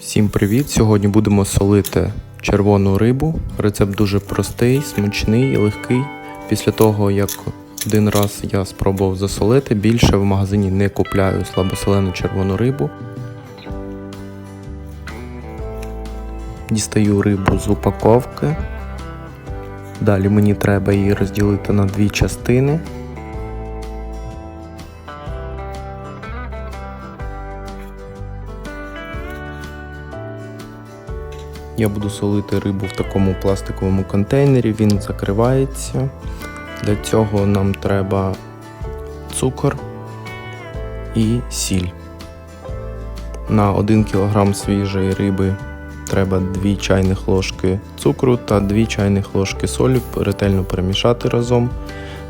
Всім привіт! Сьогодні будемо солити червону рибу. Рецепт дуже простий, смачний легкий. Після того, як один раз я спробував засолити, більше в магазині не купляю слабосолену червону рибу. Дістаю рибу з упаковки. Далі мені треба її розділити на дві частини. Я буду солити рибу в такому пластиковому контейнері, він закривається. Для цього нам треба цукор і сіль. На 1 кг свіжої риби треба 2 чайних ложки цукру та 2 чайних ложки солі ретельно перемішати разом.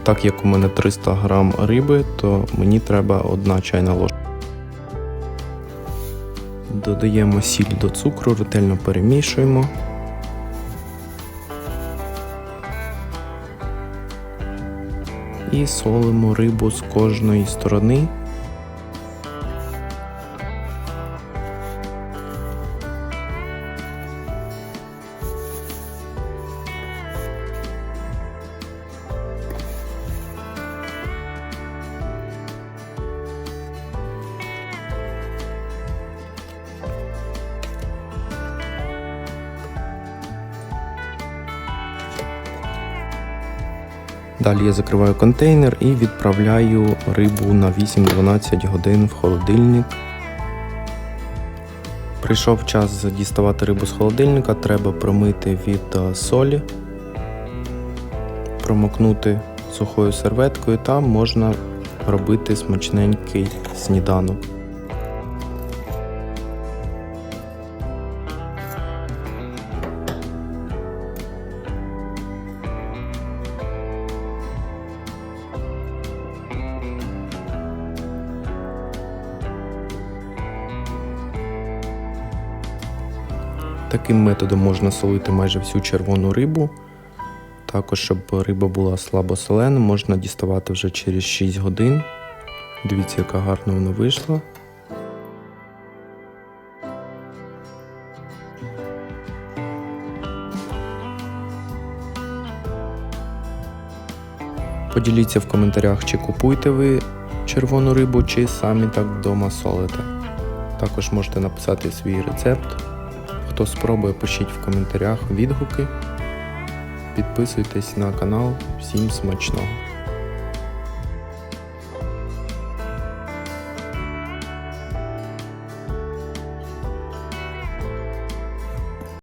Так як у мене 300 г риби, то мені треба 1 чайна ложка. Додаємо сіль до цукру, ретельно перемішуємо. І солимо рибу з кожної сторони. Далі я закриваю контейнер і відправляю рибу на 8-12 годин в холодильник. Прийшов час діставати рибу з холодильника, треба промити від е, солі, промокнути сухою серветкою та можна робити смачненький сніданок. Таким методом можна солити майже всю червону рибу. Також, щоб риба була слабосолена, можна діставати вже через 6 годин. Дивіться, яка гарна вона вийшла. Поділіться в коментарях, чи купуєте ви червону рибу, чи самі так вдома солите. Також можете написати свій рецепт. Хто спробує, пишіть в коментарях відгуки. Підписуйтесь на канал. Всім смачного!